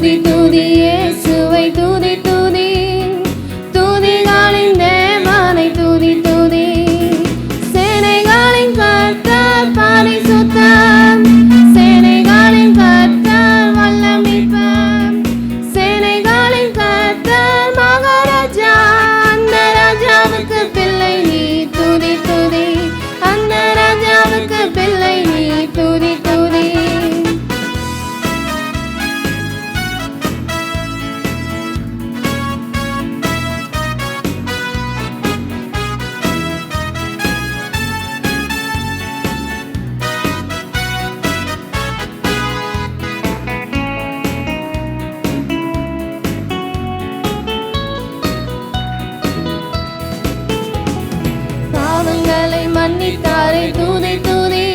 துதி துதியே பாவங்களை மன்னித்தாரை தூதி தூதி.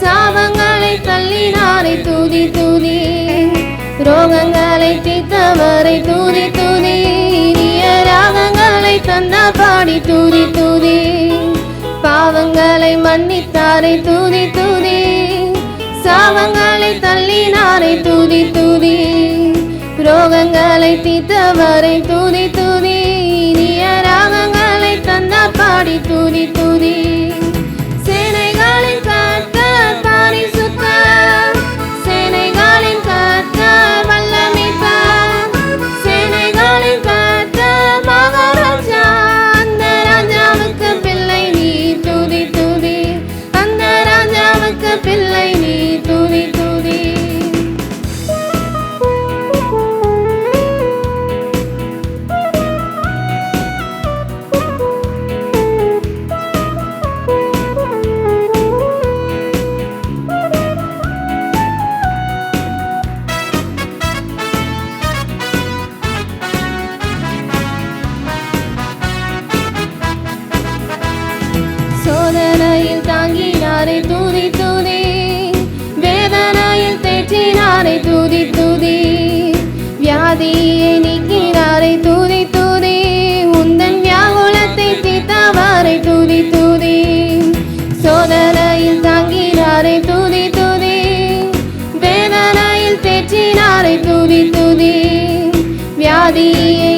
சாபங்களை தள்ளினாரை தூதி தூதி. ரோகங்களை தீர்த்தவரை தூதி தூதி. இனிய ராகங்களை தந்தார் பாடி தூதி தூதி. பாவங்களை மன்னித்தாரை தூதி தூதி. சாபங்களை தள்ளினாரை தூதி தூதி. ரோகங்களை தீர்த்தவரை தூதி தூதி. தாங்கினாரை தூதி தூதி. வேதனையில் தேற்றினாரை தூதி தூதி. வியாதியை நீக்கினாரை தூதி தூதி. உந்தன் வியாகுலத்தை தீர்த்தவாரை தூதி தூதி. சோதனையில் தாங்கினாரை தூதி தூதி. வேதனையில் தேற்றினாரை தூதி தூதி. வியாதியை